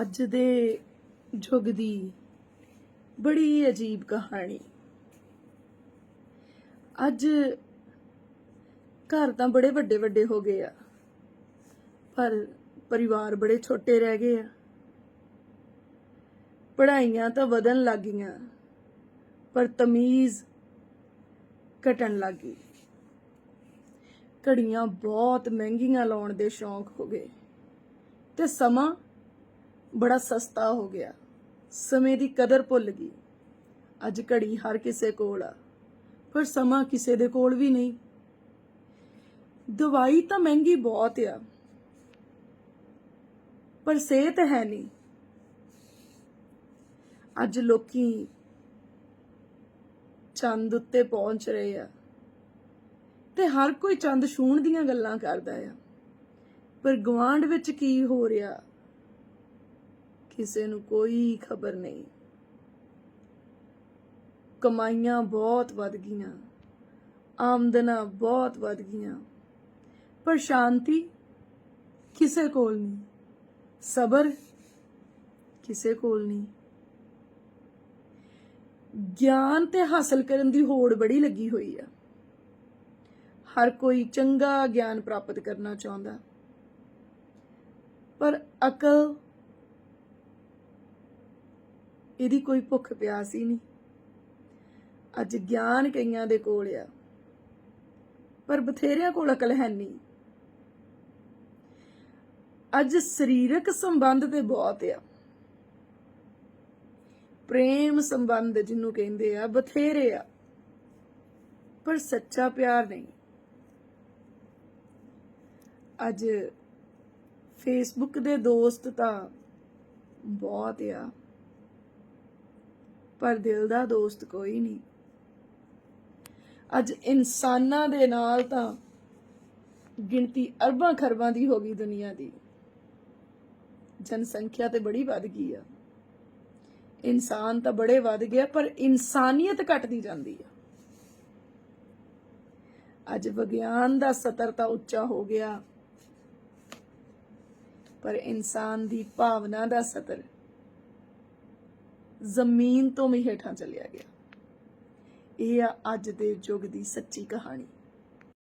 ਅੱਜ ਦੇ ਯੁੱਗ ਦੀ ਬੜੀ ਅਜੀਬ ਕਹਾਣੀ। ਅੱਜ ਘਰ ਤਾਂ ਬੜੇ ਵੱਡੇ ਵੱਡੇ ਹੋ ਗਏ ਆ, ਪਰ ਪਰਿਵਾਰ ਬੜੇ ਛੋਟੇ ਰਹਿ ਗਏ ਆ। ਪੜ੍ਹਾਈਆਂ ਤਾਂ ਵਧਣ ਲੱਗੀਆਂ ਪਰ ਤਮੀਜ਼ ਘਟਣ ਲੱਗੀ ਘੜੀਆਂ ਬਹੁਤ ਮਹਿੰਗੀਆਂ ਲਾਉਣ ਦੇ ਸ਼ੌਂਕ ਹੋ ਗਏ ਤੇ ਸਮਾਂ ਬੜਾ ਸਸਤਾ ਹੋ ਗਿਆ। ਸਮੇਂ ਦੀ ਕਦਰ ਭੁੱਲ ਗਈ। ਅੱਜ ਘੜੀ ਹਰ ਕਿਸੇ ਕੋਲ ਆ, ਪਰ ਸਮਾਂ ਕਿਸੇ ਦੇ ਕੋਲ ਵੀ ਨਹੀਂ। ਦਵਾਈ ਤਾਂ ਮਹਿੰਗੀ ਬਹੁਤ ਆ, ਪਰ ਸਿਹਤ ਹੈ ਨਹੀਂ। ਅੱਜ ਲੋਕੀ ਚੰਦ ਉੱਤੇ ਪਹੁੰਚ ਰਹੇ ਆ ਤੇ ਹਰ ਕੋਈ ਚੰਦ ਛੂਣ ਦੀਆਂ ਗੱਲਾਂ ਕਰਦਾ ਆ। ਪਰ ਗਵਾਂਡ ਵਿੱਚ ਕੀ ਹੋ ਰਿਹਾ? ਕਿਸੇ ਨੂੰ ਕੋਈ ਖਬਰ ਨਹੀਂ। ਕਮਾਈਆਂ ਬਹੁਤ ਵੱਧ ਗਈਆਂ, ਆਮਦਨਾਂ ਬਹੁਤ ਵੱਧ ਗਈਆਂ, ਪਰ ਸ਼ਾਂਤੀ ਕਿਸੇ ਕੋਲ ਨਹੀਂ, ਸਬਰ ਕਿਸੇ ਕੋਲ ਨਹੀਂ। ਗਿਆਨ ਤੇ ਹਾਸਲ ਕਰਨ ਦੀ ਹੋੜ ਬੜੀ ਲੱਗੀ ਹੋਈ ਆ। ਹਰ ਕੋਈ ਚੰਗਾ ਗਿਆਨ ਪ੍ਰਾਪਤ ਕਰਨਾ ਚਾਹੁੰਦਾ, ਪਰ ਅਕਲ ਇਹਦੀ ਕੋਈ ਭੁੱਖ ਪਿਆਸ ਹੀ ਨਹੀਂ। ਅੱਜ ਗਿਆਨ ਕਈਆਂ ਦੇ ਕੋਲ ਆ, ਪਰ ਬਥੇਰਿਆਂ ਕੋਲ ਅਕਲ ਹੈ ਨਹੀਂ। ਅੱਜ ਸਰੀਰਕ ਸੰਬੰਧ ਤੇ ਬਹੁਤ ਆ। ਪ੍ਰੇਮ ਸੰਬੰਧ ਜਿਹਨੂੰ ਕਹਿੰਦੇ ਆ, ਬਥੇਰੇ ਆ, ਪਰ ਸੱਚਾ ਪਿਆਰ ਨਹੀਂ। ਅੱਜ ਫੇਸਬੁੱਕ ਦੇ ਦੋਸਤ ਤਾਂ ਬਹੁਤ ਆ। ਪਰ ਦਿਲ ਦਾ ਦੋਸਤ ਕੋਈ ਨਹੀਂ। ਅੱਜ ਇਨਸਾਨਾਂ ਦੇ ਨਾਲ ਤਾਂ ਗਿਣਤੀ ਅਰਬਾਂ ਖਰਬਾਂ ਦੀ ਹੋ ਗਈ ਦੁਨੀਆ ਦੀ। ਜਨਸੰਖਿਆ ਤੇ ਬੜੀ ਵੱਧ ਗਈ ਆ। ਇਨਸਾਨ ਤਾਂ ਬੜੇ ਵੱਧ ਗਿਆ, ਪਰ ਇਨਸਾਨੀਅਤ ਘਟਦੀ ਜਾਂਦੀ ਆ। ਅੱਜ ਵਿਗਿਆਨ ਦਾ ਸਤਰ ਤਾਂ ਉੱਚਾ ਹੋ ਗਿਆ, ਪਰ ਇਨਸਾਨ ਦੀ ਭਾਵਨਾ ਦਾ ਸਤਰ ਜ਼ਮੀਨ ਤੋਂ ਵੀ ਹੇਠਾਂ ਚਲਿਆ ਗਿਆ। ਇਹ ਆ ਅੱਜ ਦੇ ਯੁੱਗ ਦੀ ਸੱਚੀ ਕਹਾਣੀ।